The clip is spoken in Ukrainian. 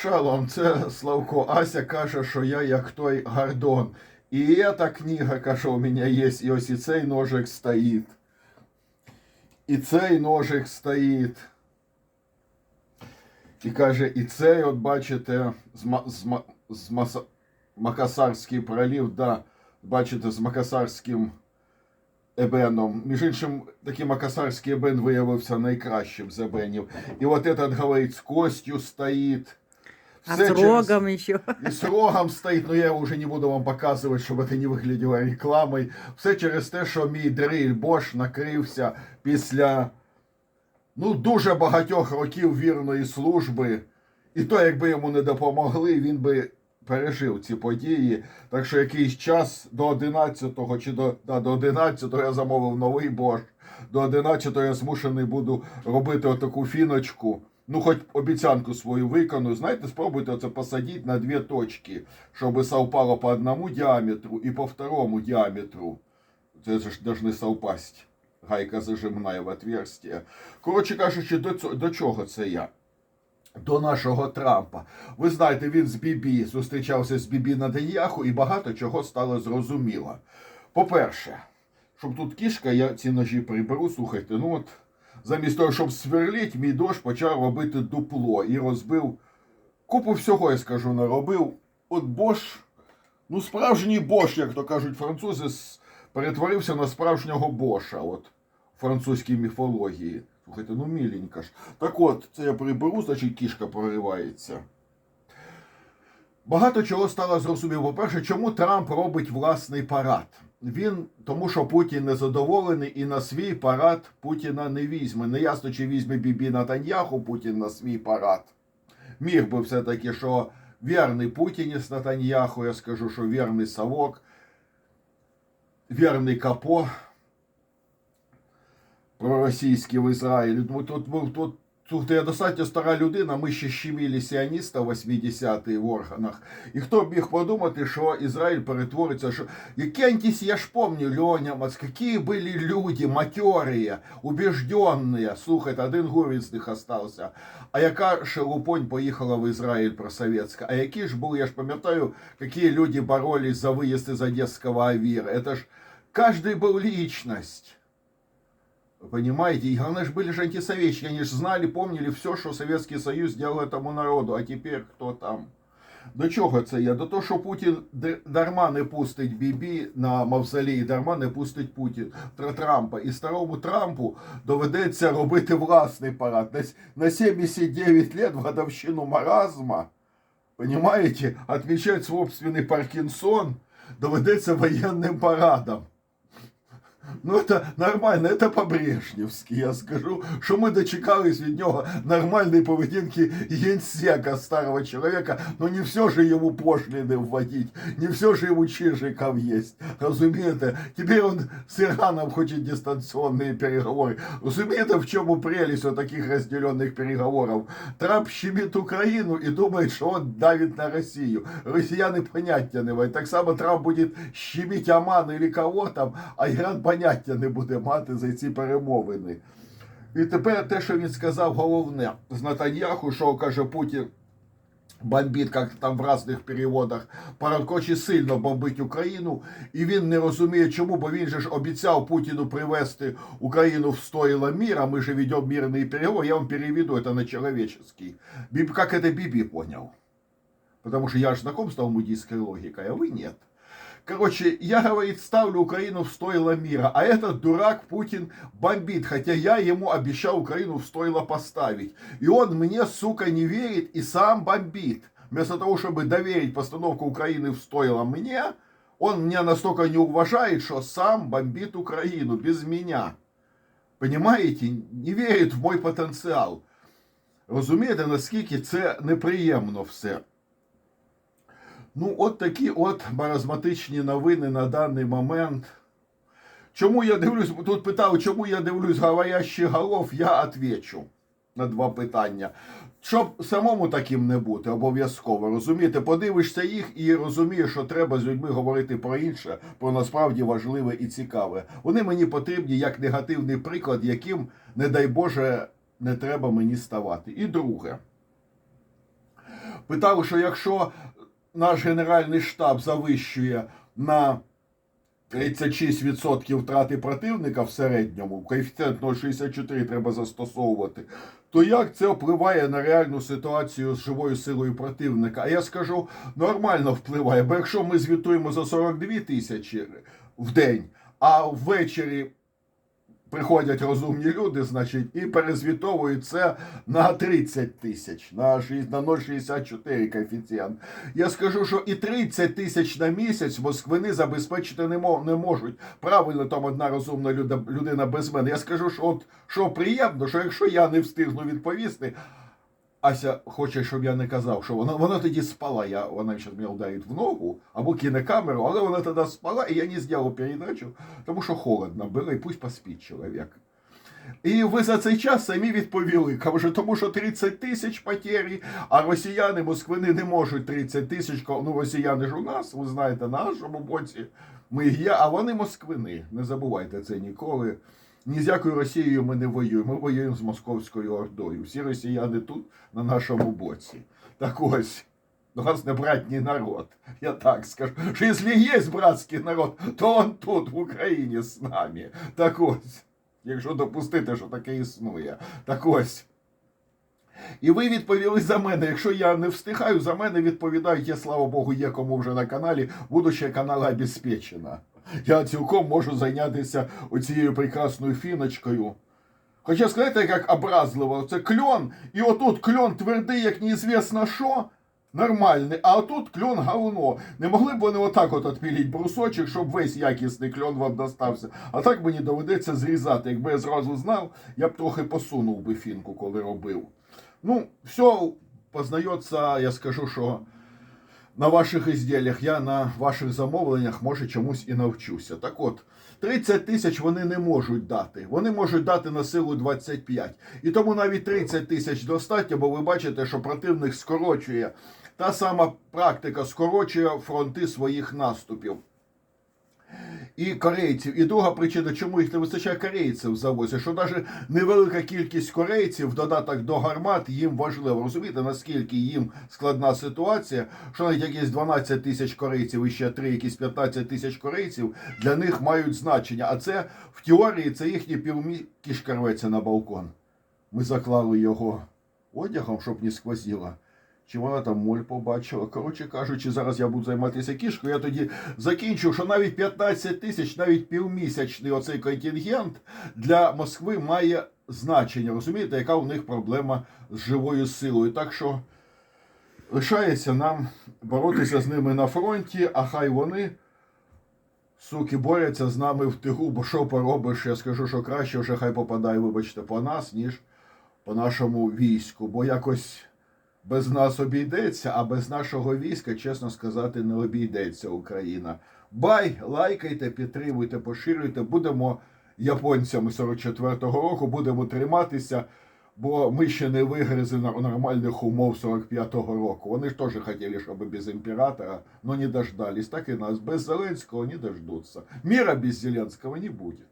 Шалом, це Славко Ася каже, що я як той Гордон. І ця книга, каже, у мене є, і ось і цей ножик стоїть. І цей ножик стоїть. І каже, і цей, от бачите, з, ма, з, ма, з маса, Макасарський пролів, да, бачите, з Макасарським ебеном. Між іншим, такий Макасарський ебен виявився найкращим з ебенів. І от этот, говорить, з костю стоїть. А с через- рогом еще. и с рогом стоїть, но я уже не буду вам показувати, щоб це не виглядало рекламою. Все через те, що мій дриль Бош накрився після ну, дуже багатьох років вірної служби. І то, якби йому не допомогли, він би пережив ці події. Так що якийсь час до 11-го чи до, да, до 11-го я замовив новий Бош. До 11-го я змушений буду робити отаку фіночку. Ну, хоч обіцянку свою виконую. Знаєте, спробуйте це посадити на дві точки, щоб совпало по одному діаметру і по второму діаметру. Це ж должны совпасть. Гайка зажимна в отверстие. Коротше кажучи, до, до чого це я? До нашого Трампа. Ви знаєте, він з Бібі зустрічався з Бібі Надеяху і багато чого стало зрозуміло. По-перше, щоб тут кішка, я ці ножі приберу, слухайте, ну от замість того, щоб сверліть, мій дощ почав робити дупло і розбив купу всього, я скажу, наробив. От Бош, ну справжній Бош, як то кажуть французи, перетворився на справжнього Боша, от в французькій міфології. Слухайте, ну міленька ж. Так от, це я приберу, значить кішка проривається. Багато чого стало зрозуміло. По-перше, чому Трамп робить власний парад? Він тому, що Путін незадоволений і на свій парад Путіна не візьме. Не ясно, чи візьме Бібі Натаньяху Путін на свій парад. Міг би все-таки, що вірний Путініс Натаньяху, я скажу, що вірний Савок, вірний Капо проросійський в Ізраїлі. Тут, тут, тут, тут я достатньо стара людина, ми ще щемілі сіоніста 80-ті в органах. І хто б міг подумати, що Ізраїль перетвориться, що... Які антисі... Я ж помню, Леоня Мац, які були люди матерые, убежденные. Слухайте, один гурін з них остався. А яка шелупонь поїхала в Ізраїль просовєтська? А які ж були, я ж пам'ятаю, які люди боролись за виїзд із Одесского Авира. Это ж каждый был личность. Вы Понимаете? И главное же были же антисоветчики. Они же знали, помнили все, що Советский Союз сделал этому народу. А тепер хто там? До чого це я? До того, що Путін д- дарма не пустить Бібі на мавзолей, дарма не пустить Путін Тр- Трампа. І старому Трампу доведеться робити власний парад. На, с- на 79 лет в годовщину маразма, понимаете, отмечать собственный Паркинсон доведеться воєнним парадом. Ну, це нормально, це по-брежневськи, я скажу, що ми дочекались від нього нормальної поведінки генсека старого чоловіка, но не все же йому пошліни вводить, не все же йому чижиков есть, розумієте? Тепер он з Іраном хоче дистанційні переговори. Розумієте, в чому прелість от таких розділених переговорів? Трамп щемить Україну і думає, що он давить на Росію. Росіяни поняття не. Так само Трамп буде щемить Оман или кого там, а Іран поняття не буде мати за ці перемовини. І тепер те, що він сказав, головне з Натаньяху, що каже Путін. Бомбить, як там в різних переводах, Парадкочі сильно бомбить Україну, і він не розуміє, чому, бо він же ж обіцяв Путіну привести Україну в стойло мира, ми же ведем мирные переговоры, я вам переведу это на человеческий. Биб, как это Биби понял? Потому что я же знаком с талмудистской логикой, а вы нет. Короче, я, говорит, ставлю Украину в стойло мира, а этот дурак Путин бомбит, хотя я ему обещал Украину в стойло поставить. И он мне, сука, не верит и сам бомбит. Вместо того, чтобы доверить постановку Украины в стойло мне, он меня настолько не уважает, что сам бомбит Украину без меня. Понимаете? Не вірить в мой потенціал. Розумієте, наскільки це неприємно все. Ну, от такі от маразматичні новини на даний момент. Чому я дивлюсь, тут питали, чому я дивлюсь говорящих голов, я відповідаю на два питання. Щоб самому таким не бути, обов'язково. Розумієте, подивишся їх і розумієш, що треба з людьми говорити про інше, про насправді важливе і цікаве. Вони мені потрібні як негативний приклад, яким, не дай Боже, не треба мені ставати. І друге. Питав, що якщо наш Генеральний штаб завищує на 36% втрати противника в середньому, коефіцієнт 0,64 треба застосовувати, то як це впливає на реальну ситуацію з живою силою противника? А я скажу, нормально впливає, бо якщо ми звітуємо за 42 тисячі в день, а ввечері приходять розумні люди, значить, і перезвітовують це на 30 тисяч, на шість- на 0,64 коефіцієнт. Я скажу, що і 30 тисяч на місяць москвини забезпечити не, не можуть. Правильно, там одна розумна людина без мене. Я скажу, що от що приємно, що якщо я не встигну відповісти. Ася хоче, щоб я не казав, що вона, вона тоді спала. Я, вона зараз мене ударить в ногу або кине камеру, але вона тоді спала, і я не зробив передачу, тому що холодно було, і пусть поспить чоловік. І ви за цей час самі відповіли, каже, тому що 30 тисяч потері, а росіяни, москвини не можуть 30 тисяч, ну росіяни ж у нас, ви знаєте, на нашому боці ми є, а вони москвини. Не забувайте це ніколи. Ні з якою Росією ми не воюємо, ми воюємо з Московською Ордою. Всі росіяни тут, на нашому боці. Так ось, у нас не братній народ. Я так скажу. Що якщо є братський народ, то он тут, в Україні, з нами. Так ось, якщо допустити, що таке існує. Так ось. І ви відповіли за мене. Якщо я не встигаю, за мене відповідають. Я, слава Богу, є кому вже на каналі. Будущее канала обезпечено. Я цілком можу зайнятися оцією прекрасною фіночкою. Хоча сказати, як образливо, це кльон, і отут кльон твердий, як неізвісно що, нормальний, а отут кльон говно. Не могли б вони отак от відпіліть брусочок, щоб весь якісний кльон вам достався. А так мені доведеться зрізати. Якби я зразу знав, я б трохи посунув би фінку, коли робив. Ну, все познається, я скажу, що на ваших ізділях, я на ваших замовленнях, може, чомусь і навчуся. Так от, 30 тисяч вони не можуть дати. Вони можуть дати на силу 25. І тому навіть 30 тисяч достатньо, бо ви бачите, що противник скорочує. Та сама практика скорочує фронти своїх наступів. І корейців. І друга причина, чому їх не вистачає корейців завозі, що навіть невелика кількість корейців в додаток до гармат їм важливо. Розумієте, наскільки їм складна ситуація, що навіть якісь 12 тисяч корейців і ще 3, якісь 15 тисяч корейців для них мають значення. А це в теорії це їхні півмі кішка рветься на балкон. Ми заклали його одягом, щоб не сквозило. Чи вона там моль побачила? Коротше кажучи, зараз я буду займатися кішкою. Я тоді закінчу, що навіть 15 тисяч, навіть півмісячний оцей контингент для Москви має значення. Розумієте, яка у них проблема з живою силою. Так що лишається нам боротися з ними на фронті, а хай вони. Суки борються з нами в тигу, бо що поробиш, я скажу, що краще вже хай попадає, вибачте, по нас, ніж по нашому війську. Бо якось без нас обійдеться, а без нашого війська, чесно сказати, не обійдеться Україна. Бай, лайкайте, підтримуйте, поширюйте. Будемо японцями 44-го року, будемо триматися, бо ми ще не вигризли нормальних умов 45-го року. Вони ж теж хотіли, щоб без імператора, но не дождались. Так і нас без Зеленського не дождуться. Міра без Зеленського не буде.